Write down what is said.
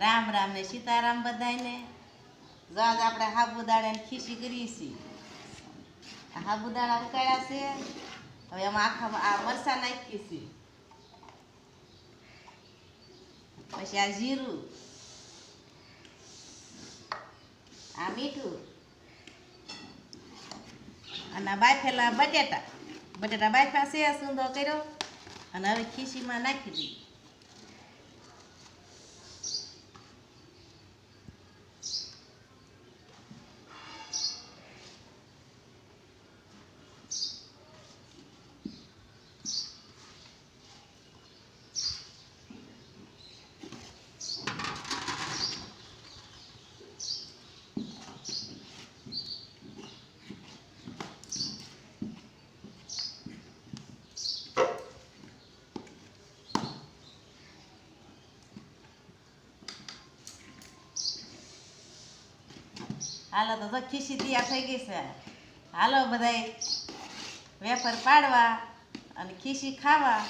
રામ રામ ને સીતારામ બધાને જો આજ આપણે સાબુદાણાની ખીસી કરીએ છીએ. સાબુદાણા ઉકાળ્યા છે. હવે એમાં આખા આ મરસા નાખીએ છીએ. પછી આ જીરું. આ મીઠું. અને બાફેલા બટેટા. બટેટા બાફ્યા છે સુંદર કર્યો. અને હવે ખીસીમાં નાખી દઈએ. હાલો તો ખીસી તૈયાર થઈ ગઈ છે. હાલો બધાય વેફર પાડવા અને ખીસી ખાવા.